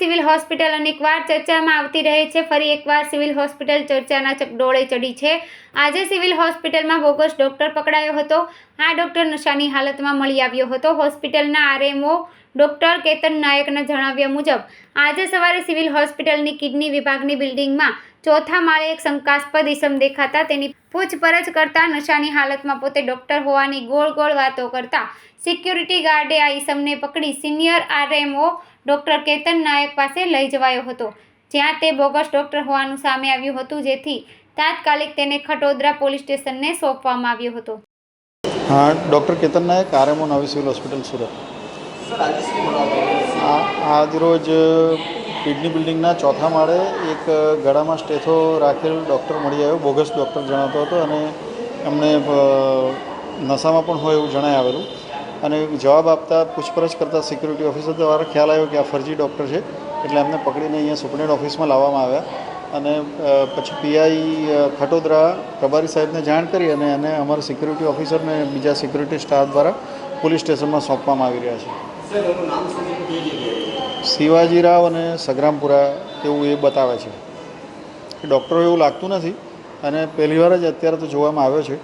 Civil hospital અનેકવાર ચર્ચામાં આવતી રહે છે. ફરી એકવાર સિવિલ હોસ્પિટલ ચર્ચાના ડોળે ચડી છે. આજે સિવિલ હોસ્પિટલમાં બોગસ ડોક્ટર પકડાયો હતો. આ ડોક્ટર નશાની હાલતમાં મળી આવ્યો હતો. હોસ્પિટલના આરએમઓ ડોક્ટર કેતન નાયકના જણાવ્યા મુજબ, આજે સવારે સિવિલ હોસ્પિટલની કિડની વિભાગની બિલ્ડિંગમાં ચોથા માળે એક શંકાસ્પદ ઇસમ દેખાતા તેની પૂછપરછ કરતા નશાની હાલતમાં પોતે ડોક્ટર હોવાની ગોળ ગોળ વાતો કરતા સિક્યુરિટી ગાર્ડે આ ઈસમને પકડી senior RMO doctor Ketan Nayak પાસે લઈ જવાયો હતો. જ્યાં તે બોગસ ડૉક્ટર હોવાનું સામે આવ્યું હતું જેથી તાત્કાલિક તેને ખટોદરા પોલીસ સ્ટેશનને સોંપવામાં આવ્યો હતો. હા ડૉક્ટર કેતન નાયક આરએમઓ નવી સિવિલ હોસ્પિટલ સુરત. આ આજ રોજ કિડની બિલ્ડિંગના ચોથા માળે એક ગળામાં સ્ટેથો રાખેલ ડૉક્ટર મળી આવ્યો બોગસ ડૉક્ટર જણાતો હતો અને એમને નશામાં પણ હોય એવું જણાય આવેલું. અને જવાબ આપતા પૂછપરછ કરતા સિક્યુરિટી ઓફિસર દ્વારા ખ્યાલ આવ્યો કે આ ફરજી ડૉક્ટર છે એટલે એમને પકડીને અહીંયા સુપ્રિન્ટ ઓફિસમાં લાવવામાં આવ્યા અને પછી પીઆઈ ખટોદરા પ્રભારી સાહેબને જાણ કરી અને એને અમારા સિક્યુરિટી ઓફિસરને બીજા સિક્યુરિટી સ્ટાફ દ્વારા પોલીસ સ્ટેશનમાં સોંપવામાં આવી રહ્યા છે. શિવાજીરાવ અને સગ્રામપુરા એવું એ બતાવે છે. ડૉક્ટરો એવું લાગતું નથી અને પહેલીવાર જ અત્યારે તો જોવામાં આવ્યો છે.